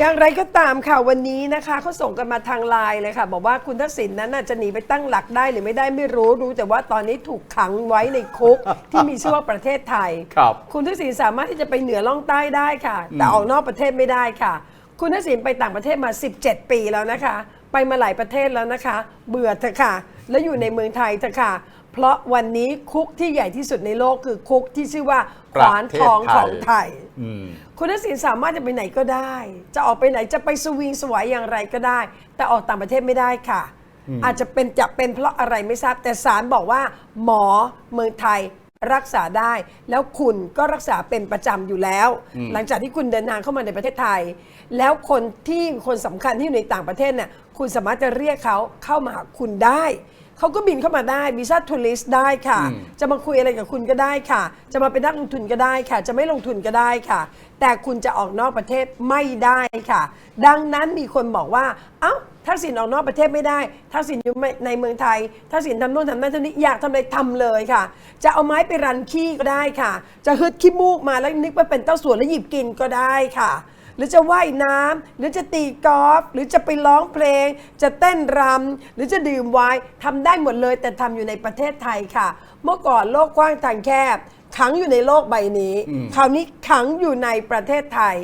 อย่างไรก็ตามค่ะวันนี้นะคะเขาส่งกันมาทางไลน์เลยค่ะ บอกว่าคุณทักษิณนั้นน่ะจะหนีไปตั้งหลักได้หรือไม่ได้ไม่รู้รู้ แต่ว่าตอนนี้ถูกขังไว้ในคุกที่มีชื่อว่าประเทศไทยครับคุณทักษิณสามารถที่จะไปเหนือล่องใต้ได้ค่ะ แต่ออกนอกประเทศไม่ได้ค่ะ คุณทักษิณไปต่างประเทศมา 17 ปีแล้วนะคะ ไปมาหลายประเทศแล้วนะคะ เบื่อเถอะค่ะ แล้วอยู่ในเมืองไทยเถอะค่ะ เพราะวันนี้คุกที่ใหญ่ที่สุดในโลกคือคุกที่ชื่อว่าขวานทองของไทยอืมคุณทักษิณสามารถจะไปไหนก็ได้ จะออกไปไหนจะไปสวิงสวายอย่างไรก็ได้ แต่ออกต่างประเทศไม่ได้ค่ะ อาจจะเป็นจะเป็นเพราะอะไรไม่ทราบ แต่ศาลบอกว่า หมอเมืองไทยรักษาได้ แล้วคุณก็รักษาเป็นประจำอยู่แล้ว หลังจากที่คุณเดินทางเข้ามาในประเทศไทย แล้วคนที่คนสำคัญที่อยู่ในต่างประเทศเนี่ยคุณสามารถจะเรียกเขาเข้ามาหาคุณได้ เขาก็บินเข้ามาได้วีซ่าทัวริสต์ได้ค่ะ จะมาคุยอะไรกับคุณก็ได้ค่ะ จะมาเป็นนักลงทุนก็ได้ค่ะ จะไม่ลงทุนก็ได้ค่ะ แต่คุณจะออกนอกประเทศไม่ได้ค่ะ ดังนั้นมีคนบอกว่า เอ้าทักษิณออกนอกประเทศไม่ได้ทักษิณอยู่ในเมืองไทยทักษิณทำโน่นทำนั่นทำนี้อยากทำอะไรทำเลยค่ะ จะเอาไม้ไปรันขี้ก็ได้ค่ะ จะฮึดขี้มูกมาแล้วนึกว่าเป็นเต้าส่วนแล้วหยิบกินก็ได้ค่ะ หรือจะว่ายน้ำหรือจะตีกอล์ฟหรือจะไปร้องเพลง จะเต้นรำหรือจะดื่มไวน์ทำได้หมดเลยแต่ทำอยู่ในประเทศไทยค่ะ เมื่อก่อนโลกกว้างทางแคบ ขังอยู่ในโลกใบนี้ คราวนี้ขังอยู่ในประเทศไทย